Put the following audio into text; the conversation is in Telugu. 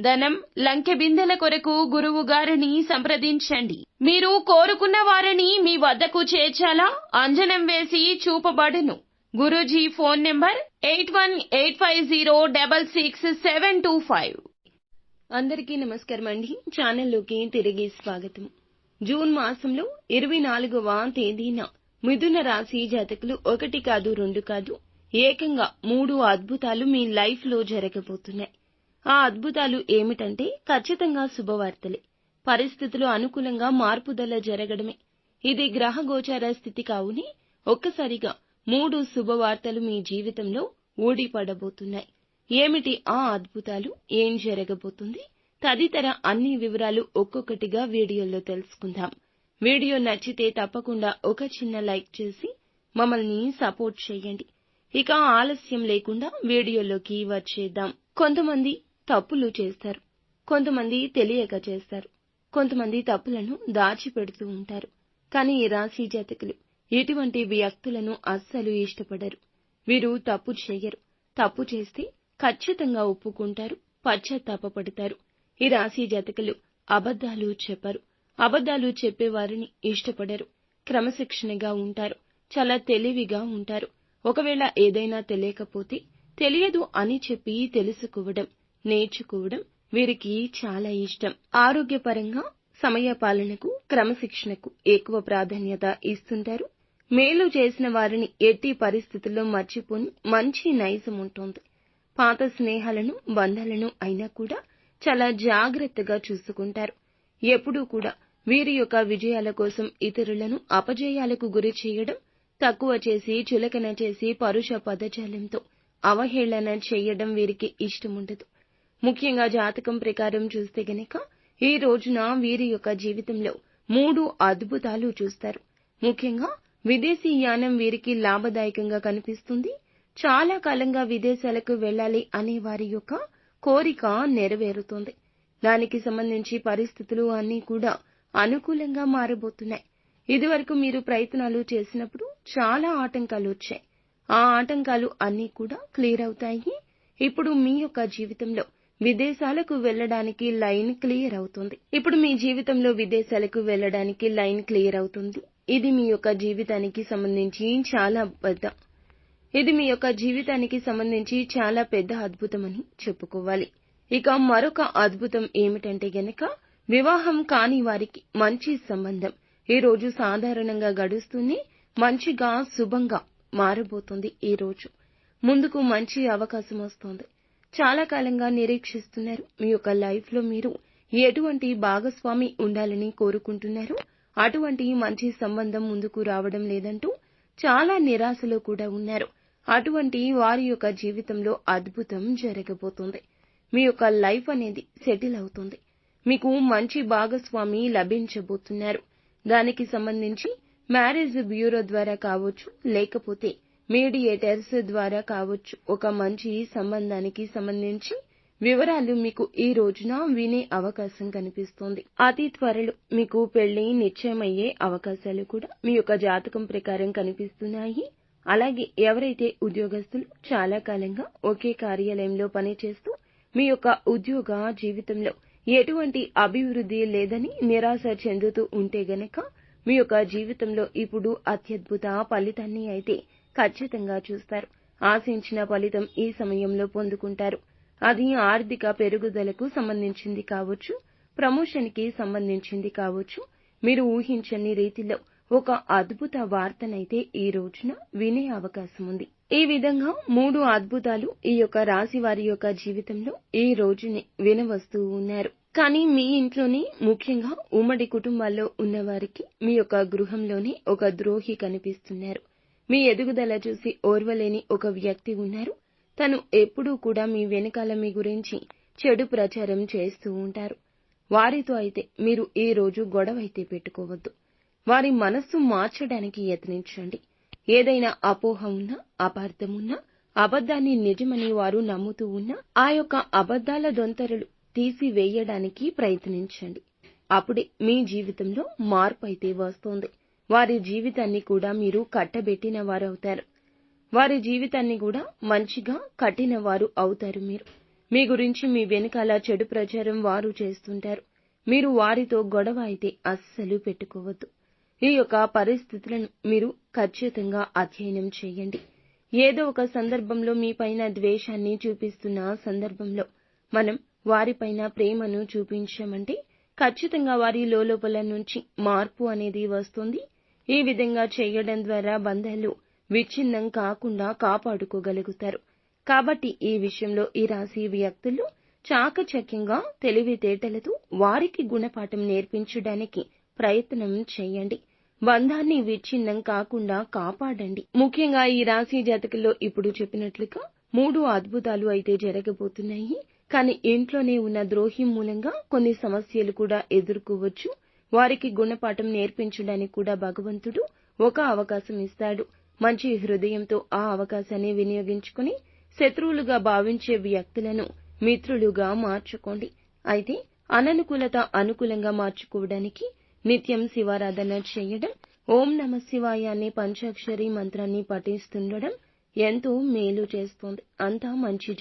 ధనం లంకె బిందెల కొరకు గురువు గారిని సంప్రదించండి. మీరు కోరుకున్న వారిని మీ వద్దకు చేర్చాలా? అంజనం వేసి చూపబడును. Guruji phone number eight one eight five zero double six seven two five. అందరికీ నమస్కారం అండి. ఛానల్లోకి తిరిగి స్వాగతం. జూన్ మాసంలో ఇరవై నాలుగవ తేదీన మిథున రాశి జాతకులు ఒకటి కాదు రెండు కాదు ఏకంగా మూడు అద్భుతాలు మీ లైఫ్లో జరగబోతున్నాయి. ఆ అద్భుతాలు ఏమిటంటే ఖచ్చితంగా శుభవార్తలే. పరిస్థితులు అనుకూలంగా మార్పుదల జరగడమే. ఇది గ్రహ గోచార స్థితి కావుని ఒక్కసారిగా మూడు శుభవార్తలు మీ జీవితంలో ఊడిపడబోతున్నాయి. ఏమిటి ఆ అద్భుతాలు? ఏం జరగబోతుంది? తదితర అన్ని వివరాలు ఒక్కొక్కటిగా వీడియోలో తెలుసుకుందాం. వీడియో నచ్చితే తప్పకుండా ఒక చిన్న లైక్ చేసి మమ్మల్ని సపోర్ట్ చేయండి. ఇక ఆలస్యం లేకుండా వీడియోలోకి వచ్చేద్దాం. కొంతమంది తప్పులు చేస్తారు. కొంతమంది తెలియక చేస్తారు. కొంతమంది తప్పులను దాచిపెడుతూ ఉంటారు. కానీ ఈ రాశి జాతకులు ఇటువంటి వ్యక్తులను అస్సలు ఇష్టపడరు. వీరు తప్పు చేయరు. తప్పు చేస్తే ఖచ్చితంగా ఒప్పుకుంటారు పశ్చాత్తాపపడతారు. ఈ రాశి జాతకులు అబద్ధాలు చెప్పరు. అబద్ధాలు చెప్పేవారిని ఇష్టపడరు. క్రమశిక్షణగా ఉంటారు. చాలా తెలివిగా ఉంటారు. ఒకవేళ ఏదైనా తెలియకపోతే తెలియదు అని చెప్పి తెలుసుకోవడం నేర్చుకోవడం వీరికి చాలా ఇష్టం. ఆరోగ్యపరంగా సమయ పాలనకు క్రమశిక్షణకు ఎక్కువ ప్రాధాన్యత ఇస్తుంటారు. మేలు చేసిన వారిని ఎట్టి పరిస్థితుల్లో మర్చిపోని మంచి నైజం ఉంటుంది. పాత స్నేహాలను బంధాలను అయినా కూడా చాలా జాగ్రత్తగా చూసుకుంటారు. ఎప్పుడూ కూడా వీరి యొక్క విజయాల కోసం ఇతరులను అపజయాలకు గురి చేయడం తక్కువ చేసి చులకన చేసి పరుష పదజాలంతో అవహేళన చేయడం వీరికి ఇష్టముండదు ముఖ్యంగా జాతకం ప్రకారం చూస్తే గనక ఈ రోజున వీరి యొక్క జీవితంలో మూడు అద్భుతాలు చూస్తారు. ముఖ్యంగా విదేశీ యానం వీరికి లాభదాయకంగా కనిపిస్తుంది. చాలా కాలంగా విదేశాలకు వెళ్ళాలి అనే వారి యొక్క కోరిక నెరవేరుతుంది. దానికి సంబంధించి పరిస్థితులు అన్నీ కూడా అనుకూలంగా మారబోతున్నాయి. ఇదివరకు మీరు ప్రయత్నాలు చేసినప్పుడు చాలా ఆటంకాలు వచ్చాయి. ఆ ఆటంకాలు అన్నీ కూడా క్లియర్ అవుతాయి. ఇప్పుడు మీ యొక్క జీవితంలో విదేశాలకు వెళ్ళడానికి లైన్ క్లియర్ అవుతుంది. ఇప్పుడు మీ జీవితంలో విదేశాలకు వెళ్ళడానికి లైన్ క్లియర్ అవుతుంది. ఇది మీ యొక్క జీవితానికి సంబంధించి చాలా పెద్ద ఇది మీ యొక్క జీవితానికి సంబంధించి చాలా పెద్ద అద్భుతం అని చెప్పుకోవాలి. ఇక మరొక అద్భుతం ఏమిటంటే గనక వివాహం కాని వారికి మంచి సంబంధం. ఈ రోజు సాధారణంగా గడుస్తూనే మంచిగా శుభంగా మారబోతుంది ఈ రోజు. ముందుకు మంచి అవకాశం వస్తోంది. చాలా కాలంగా నిరీక్షిస్తున్నారు. మీ యొక్క లైఫ్లో మీరు ఎటువంటి భాగస్వామి ఉండాలని కోరుకుంటున్నారు? అటువంటి మంచి సంబంధం ముందుకు రావడం లేదంటూ చాలా నిరాశలో కూడా ఉన్నారు. అటువంటి వారి యొక్క జీవితంలో అద్భుతం జరగబోతుంది. మీ యొక్క లైఫ్ అనేది సెటిల్ అవుతుంది. మీకు మంచి భాగస్వామి లభించబోతున్నారు. దానికి సంబంధించి మ్యారేజ్ బ్యూరో ద్వారా కావచ్చు లేకపోతే మీడియేటర్స్ ద్వారా కావచ్చు ఒక మంచి సంబంధానికి సంబంధించి వివరాలు మీకు ఈ రోజున వినే అవకాశం కనిపిస్తోంది. అతి త్వరలో మీకు పెళ్ళి నిశ్చయమయ్యే అవకాశాలు కూడా మీ యొక్క జాతకం ప్రకారం కనిపిస్తున్నాయి. అలాగే ఎవరైతే ఉద్యోగస్తులు చాలా కాలంగా ఒకే కార్యాలయంలో పనిచేస్తూ మీ యొక్క ఉద్యోగ జీవితంలో ఎటువంటి అభివృద్ధి లేదని నిరాశ చెందుతూ ఉంటే గనక మీ యొక్క జీవితంలో ఇప్పుడు అత్యద్భుత ఫలితాన్ని అయితే ఖచ్చితంగా చూస్తారు. ఆశించిన ఫలితం ఈ సమయంలో పొందుకుంటారు. అది ఆర్థిక పెరుగుదలకు సంబంధించింది కావచ్చు ప్రమోషన్కి సంబంధించింది కావచ్చు. మీరు ఊహించని రీతిలో ఒక అద్భుత వార్తనైతే ఈ రోజున వినే అవకాశం ఉంది. ఈ విధంగా మూడు అద్భుతాలు ఈ యొక్క రాశి వారి యొక్క జీవితంలో ఈ రోజుని వినవస్తూ ఉన్నారు. కానీ మీ ఇంట్లోనే ముఖ్యంగా ఉమ్మడి కుటుంబాల్లో ఉన్నవారికి మీ యొక్క గృహంలోనే ఒక ద్రోహి కనిపిస్తున్నారు. మీ ఎదుగుదల చూసి ఓర్వలేని ఒక వ్యక్తి ఉన్నారు. తను ఎప్పుడూ కూడా మీ వెనకాల మీ గురించి చెడు ప్రచారం చేస్తూ ఉంటారు. వారితో అయితే మీరు ఈ రోజు గొడవైతే పెట్టుకోవద్దు. వారి మనస్సు మార్చడానికి యత్నించండి. ఏదైనా అపోహ ఉన్నా అపార్థం ఉన్నా అబద్ధాన్ని నిజమని వారు నమ్ముతూ ఉన్నా ఆ యొక్క అబద్ధాల దొంతరలు తీసివేయడానికి ప్రయత్నించండి. అప్పుడే మీ జీవితంలో మార్పు అయితే వస్తోంది. వారి జీవితాన్ని కూడా మీరు కట్టబెట్టిన వారవుతారు వారి జీవితాన్ని కూడా మంచిగా కట్టిన వారు అవుతారు మీరు. మీ గురించి మీ వెనకాల చెడు ప్రచారం వారు చేస్తుంటారు. మీరు వారితో గొడవ అయితే అస్సలు పెట్టుకోవద్దు. ఈ యొక్క పరిస్థితులను మీరు ఖచ్చితంగా అధ్యయనం చేయండి. ఏదో ఒక సందర్భంలో మీ పైన ద్వేషాన్ని చూపిస్తున్న సందర్భంలో మనం వారిపైన ప్రేమను చూపించామంటే ఖచ్చితంగా వారి లోపల నుంచి మార్పు అనేది వస్తుంది. ఈ విధంగా చేయడం ద్వారా బంధాలు విచ్ఛిన్నం కాకుండా కాపాడుకోగలుగుతారు. కాబట్టి ఈ విషయంలో ఈ రాశి వ్యక్తులు చాకచక్యంగా తెలివితేటలతో వారికి గుణపాఠం నేర్పించడానికి ప్రయత్నం చేయండి. బంధాన్ని విచ్ఛిన్నం కాకుండా కాపాడండి. ముఖ్యంగా ఈ రాశి జాతకుల్లో ఇప్పుడు చెప్పినట్లుగా మూడు అద్భుతాలు అయితే జరగబోతున్నాయి. కానీ ఇంట్లోనే ఉన్న ద్రోహి మూలంగా కొన్ని సమస్యలు కూడా ఎదుర్కోవచ్చు. వారికి గుణపాఠం నేర్పించడానికి కూడా భగవంతుడు ఒక అవకాశం ఇస్తాడు. మంచి హృదయంతో ఆ అవకాశాన్ని వినియోగించుకుని శత్రువులుగా భావించే వ్యక్తులను మిత్రులుగా మార్చుకోండి. అయితే అననుకూలత అనుకూలంగా మార్చుకోవడానికి నిత్యం శివారాధన చేయడం ఓం నమ శివాయ అనే పంచాక్షరి మంత్రాన్ని పఠిస్తుండడం ఎంతో మేలు చేస్తోంది. అంతా మంచి